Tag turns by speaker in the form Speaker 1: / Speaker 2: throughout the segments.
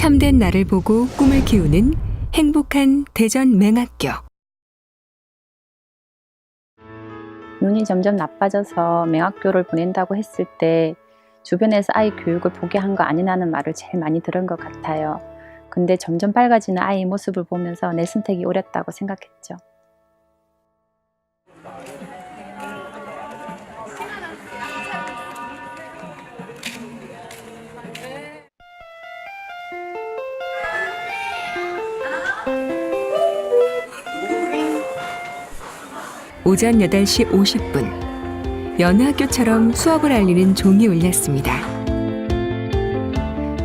Speaker 1: 참된 나를 보고 꿈을 키우는 행복한 대전 맹학교.
Speaker 2: 눈이 점점 나빠져서 맹학교를 보낸다고 했을 때 주변에서 아이 교육을 포기한 거 아니냐는 말을 제일 많이 들은 것 같아요. 근데 점점 밝아지는 아이 모습을 보면서 내 선택이 옳았다고 생각했죠.
Speaker 1: 오전 8시 50분. 여느 학교처럼 수업을 알리는 종이 울렸습니다.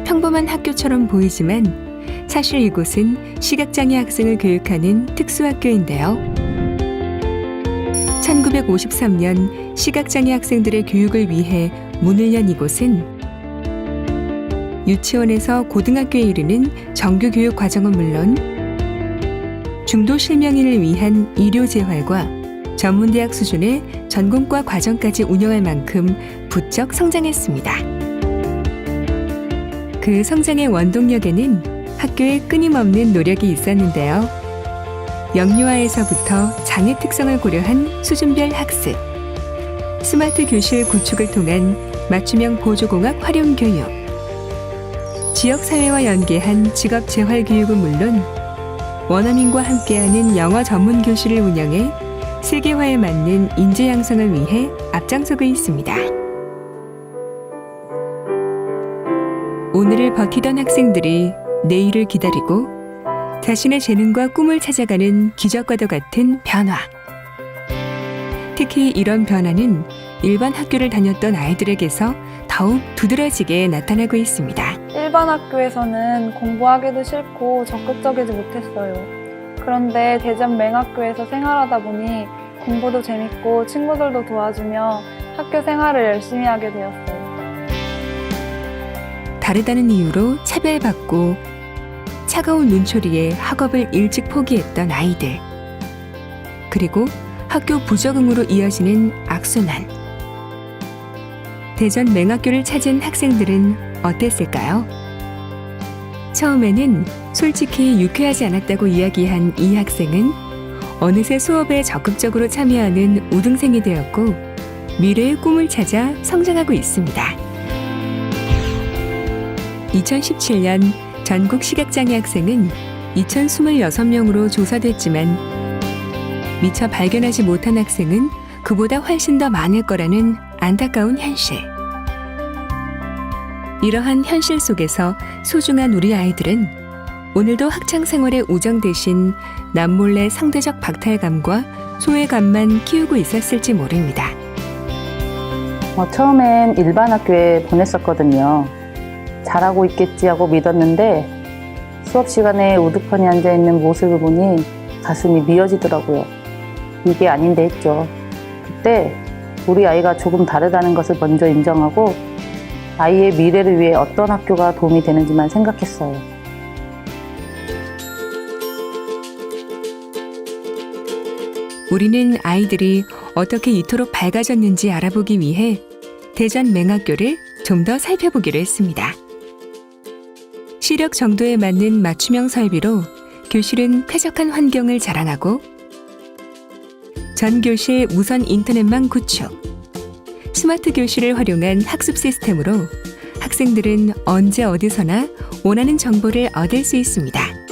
Speaker 1: 평범한 학교처럼 보이지만 사실 이곳은 시각장애 학생을 교육하는 특수학교인데요. 1953년 시각장애 학생들의 교육을 위해 문을 연 이곳은 유치원에서 고등학교에 이르는 정규 교육 과정은 물론 중도 실명인을 위한醫療 재활과 전문대학 수준의 전공과 과정까지 운영할 만큼 부쩍 성장했습니다. 그 성장의 원동력에는 학교의 끊임없는 노력이 있었는데요. 영유아에서부터 장애 특성을 고려한 수준별 학습, 스마트 교실 구축을 통한 맞춤형 보조공학 활용 교육, 지역사회와 연계한 직업 재활 교육은 물론 원어민과 함께하는 영어 전문 교실을 운영해 세계화에 맞는 인재 양성을 위해 앞장서고 있습니다. 오늘을 버티던 학생들이 내일을 기다리고 자신의 재능과 꿈을 찾아가는 기적과도 같은 변화. 특히 이런 변화는 일반 학교를 다녔던 아이들에게서 더욱 두드러지게 나타나고 있습니다.
Speaker 3: 일반 학교에서는 공부하기도 싫고 적극적이지 못했어요. 그런데 대전 맹학교에서 생활하다 보니 공부도 재밌고 친구들도 도와주며 학교 생활을 열심히 하게 되었어요.
Speaker 1: 다르다는 이유로 차별받고 차가운 눈초리에 학업을 일찍 포기했던 아이들. 그리고 학교 부적응으로 이어지는 악순환. 대전 맹학교를 찾은 학생들은 어땠을까요? 처음에는 솔직히 유쾌하지 않았다고 이야기한 이 학생은 어느새 수업에 적극적으로 참여하는 우등생이 되었고 미래의 꿈을 찾아 성장하고 있습니다. 2017년 전국 시각장애 학생은 2026명으로 조사됐지만 미처 발견하지 못한 학생은 그보다 훨씬 더 많을 거라는 안타까운 현실. 이러한 현실 속에서 소중한 우리 아이들은 오늘도 학창 생활의 우정 대신 남몰래 상대적 박탈감과 소외감만 키우고 있었을지 모릅니다.
Speaker 4: 어, 처음엔 일반 학교에 보냈었거든요. 잘하고 있겠지 하고 믿었는데 수업 시간에 우두커니 앉아 있는 모습을 보니 가슴이 미어지더라고요. 이게 아닌데 했죠. 그때 우리 아이가 조금 다르다는 것을 먼저 인정하고 아이의 미래를 위해 어떤 학교가 도움이 되는지만 생각했어요.
Speaker 1: 우리는 아이들이 어떻게 이토록 밝아졌는지 알아보기 위해 대전 맹학교를 좀 더 살펴보기로 했습니다. 시력 정도에 맞는 맞춤형 설비로 교실은 쾌적한 환경을 자랑하고 전 교실 무선 인터넷망 구축, 스마트 교실을 활용한 학습 시스템으로 학생들은 언제 어디서나 원하는 정보를 얻을 수 있습니다.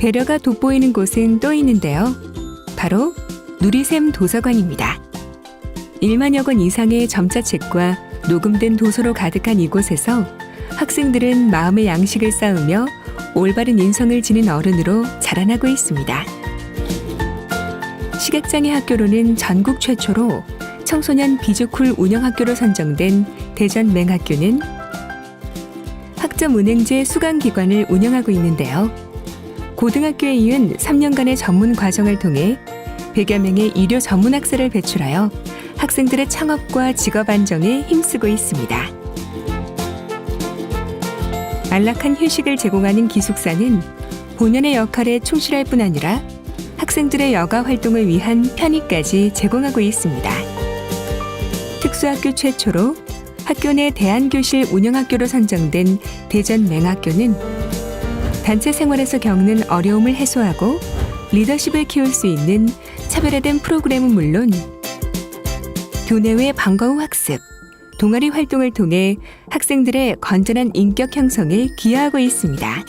Speaker 1: 배려가 돋보이는 곳은 또 있는데요. 바로 누리샘 도서관입니다. 1만여 권 이상의 점자책과 녹음된 도서로 가득한 이곳에서 학생들은 마음의 양식을 쌓으며 올바른 인성을 지닌 어른으로 자라나고 있습니다. 시각장애 학교로는 전국 최초로 청소년 비주쿨 운영학교로 선정된 대전 맹학교는 학점 은행제 수강기관을 운영하고 있는데요. 고등학교에 이은 3년간의 전문 과정을 통해 100여 명의医療 전문 학생을 배출하여 학생들의 창업과 직업 안정에 힘쓰고 있습니다. 안락한 휴식을 제공하는 기숙사는 본연의 역할에 충실할 뿐 아니라 학생들의 여가 활동을 위한 편의까지 제공하고 있습니다. 특수학교 최초로 학교 내 대안교실 운영학교로 선정된 대전 맹학교는 단체 생활에서 겪는 어려움을 해소하고 리더십을 키울 수 있는 차별화된 프로그램은 물론 교내외 방과 후 학습, 동아리 활동을 통해 학생들의 건전한 인격 형성에 기여하고 있습니다.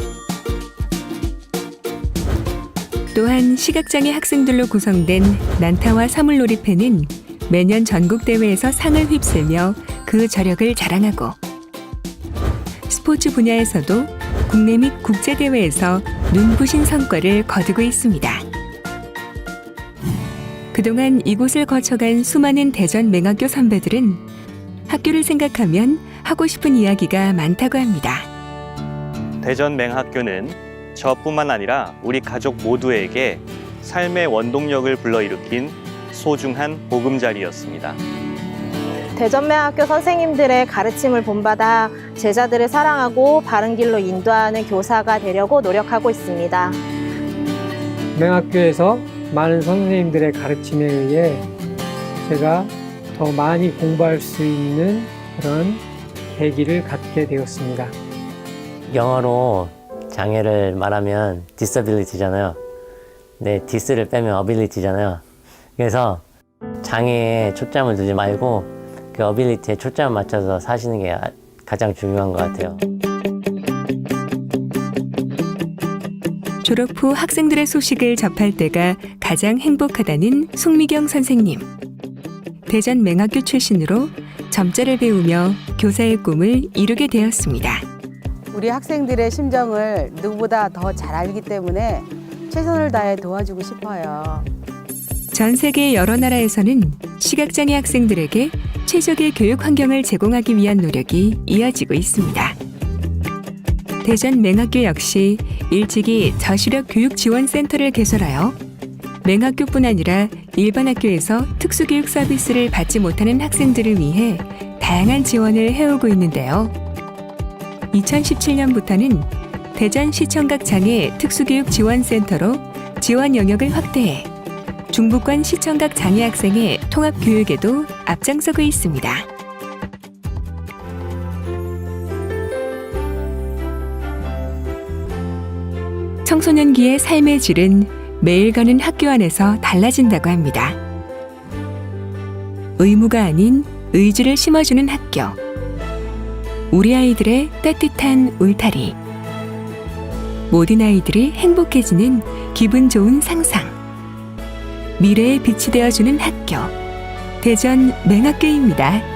Speaker 1: 또한 시각장애 학생들로 구성된 난타와 사물놀이패는 매년 전국대회에서 상을 휩쓸며 그 저력을 자랑하고 스포츠 분야에서도 국내 및 국제 대회에서 눈부신 성과를 거두고 있습니다. 그동안 이곳을 거쳐간 수많은 대전 맹학교 선배들은 학교를 생각하면 하고 싶은 이야기가 많다고 합니다.
Speaker 5: 대전 맹학교는 저뿐만 아니라 우리 가족 모두에게 삶의 원동력을 불러일으킨 소중한 보금자리였습니다.
Speaker 6: 대전맹학교 선생님들의 가르침을 본받아 제자들을 사랑하고 바른 길로 인도하는 교사가 되려고 노력하고 있습니다.
Speaker 7: 맹학교에서 많은 선생님들의 가르침에 의해 제가 더 많이 공부할 수 있는 그런 계기를 갖게 되었습니다.
Speaker 8: 영어로 장애를 말하면 disability잖아요. 네, dis를 빼면 ability잖아요. 그래서 장애에 초점을 두지 말고 그 ability에 초점을 맞춰서 사시는 게 아- 가장 중요한 것 같아요.
Speaker 1: 졸업 후 학생들의 소식을 접할 때가 가장 행복하다는 송미경 선생님. 대전 맹학교 출신으로 점자를 배우며 교사의 꿈을 이루게 되었습니다.
Speaker 9: 우리 학생들의 심정을 누구보다 더 잘 알기 때문에 최선을 다해 도와주고 싶어요.
Speaker 1: 전 세계 여러 나라에서는 시각장애 학생들에게 최적의 교육 환경을 제공하기 위한 노력이 이어지고 있습니다. 대전 맹학교 역시 일찍이 저시력 교육 지원 센터를 개설하여 맹학교뿐 아니라 일반 학교에서 특수교육 서비스를 받지 못하는 학생들을 위해 다양한 지원을 해오고 있는데요. 2017년부터는 대전 시청각 장애 특수교육 지원센터로 지원 영역을 확대해 중부권 시청각 장애 학생의 통합 교육에도 앞장서고 있습니다. 청소년기의 삶의 질은 매일 가는 학교 안에서 달라진다고 합니다. 의무가 아닌 의지를 심어주는 학교. 우리 아이들의 따뜻한 울타리. 모든 아이들이 행복해지는 기분 좋은 상상. 미래의 빛이 되어주는 학교. 대전 맹학교입니다.